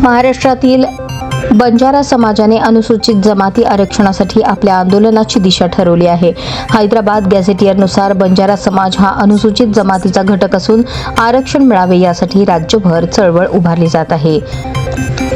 महाराष्ट्रातील बंजारा समाजाने अनुसूचित जमाती आरक्षणासाठी आपल्या आंदोलनाची दिशा ठरवली आहे. हैदराबाद गॅझेटियरनुसार बंजारा समाज हा अनुसूचित जमातीचा घटक असून आरक्षण मिळावे यासाठी राज्यभर चळवळ उभारली जात आहे.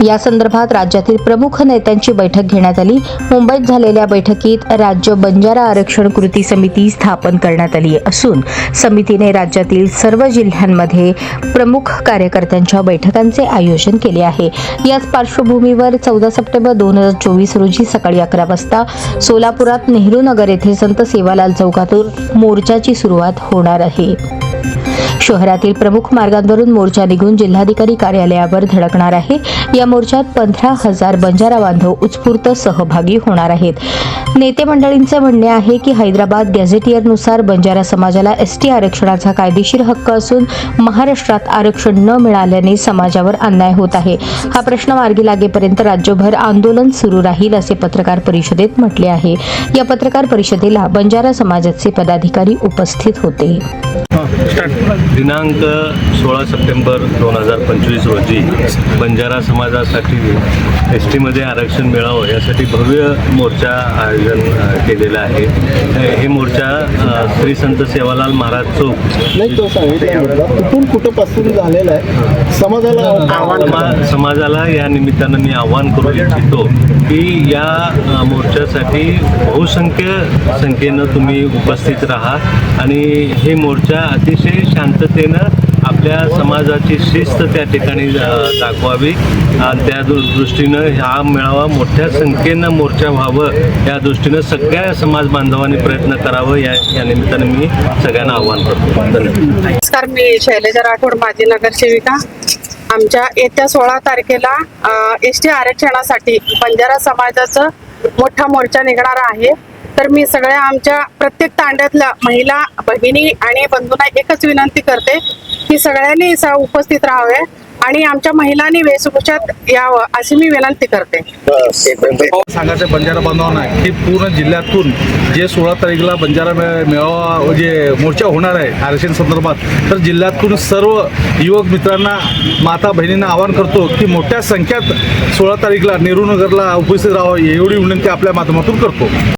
या संदर्भात राज्यातील प्रमुख नेत्यांची बैठक घेण्यात आली. मुंबईत झालेल्या बैठकीत राज्य बंजारा आरक्षण कृती समिती स्थापन करण्यात आली असून समितीने राज्यातील सर्व जिल्ह्यांमध्ये प्रमुख कार्यकर्त्यांच्या बैठकांचे आयोजन केले आहे. याच पार्श्वभूमीवर चौदा सप्टेंबर दोन हजार चोवीस रोजी सकाळी अकरा वाजता सोलापुरात नेहरू नगर येथे संत सेवालाल चौकातून मोर्चाची सुरुवात होणार आहे. शहरातील प्रमुख मार्गांवरून मोर्चा निघून जिल्हाधिकारी कार्यालयावर धडकणार आहे. या मोर्चात पंधरा हजार बंजारा बांधव उत्स्फूर्त सहभागी होणार आहेत. नेते मंडळींचे म्हणणे आहे की हैदराबाद गॅझेटियरनुसार बंजारा समाजाला एस टी आरक्षणाचा कायदेशीर हक्क असून महाराष्ट्रात आरक्षण न मिळाल्याने समाजावर अन्याय होत आहे. हा प्रश्न मार्गी लागेपर्यंत राज्यभर आंदोलन सुरू राहील असे पत्रकार परिषदेत म्हटले आहे. या पत्रकार परिषदेला बंजारा समाजाचे पदाधिकारी उपस्थित होते. दिनांक सोळा सप्टेंबर दोन हजार पंचवीस रोजी बंजारा समाजासाठी एस टीमध्ये आरक्षण मिळावं यासाठी भव्य मोर्चा आयोजन केलेलं आहे. हे मोर्चा श्री संत सेवालाल महाराज चौक नाही तो सांगितलं मला कुठून कुठंपासून झालेला आहे? समाजाला समा समाजाला या निमित्तानं मी आवाहन करू इच्छितो की या मोर्चासाठी बहुसंख्य संख्येनं तुम्ही उपस्थित राहा आणि हे मोर्चा अतिशय शांततेनं आपल्या समाजाची शिस्त त्या ठिकाणी दाखवावी. आणि त्या दृष्टीनं हा मेळावा मोठ्या संख्येनं मोर्चा व्हावं या दृष्टीनं सगळ्या समाज बांधवांनी प्रयत्न करावं या या निमित्तानं मी सगळ्यांना आव्हान करतो. धन्यवाद. नमस्कार मी शैलजा राठोड माजी नगरसेविका. आमच्या येत्या सोळा तारखेला एस टी आरक्षणासाठी बंजारा समाजाचं मोठा मोर्चा निघणार आहे. तर मी सगळ्या आमच्या प्रत्येक तांड्यातल्या महिला बहिणी आणि बंधूंना एकच विनंती करते की सगळ्यांनी उपस्थित राहावे आणि आमच्या महिलांनी वेशभूषात यावं अशी मी विनंती करते. सांगायचं बंजारा बांधवांना की पूर्ण जिल्ह्यातून जे सोळा तारीखला बंजारा मेळावा जे मोर्चा होणार आहे आरक्षण संदर्भात तर जिल्ह्यातून सर्व युवक मित्रांना माता बहिणींना आवाहन करतो की मोठ्या संख्यात सोळा तारीखला नेहरू नगरला उपस्थित राहावं एवढी विनंती आपल्या माध्यमातून करतो.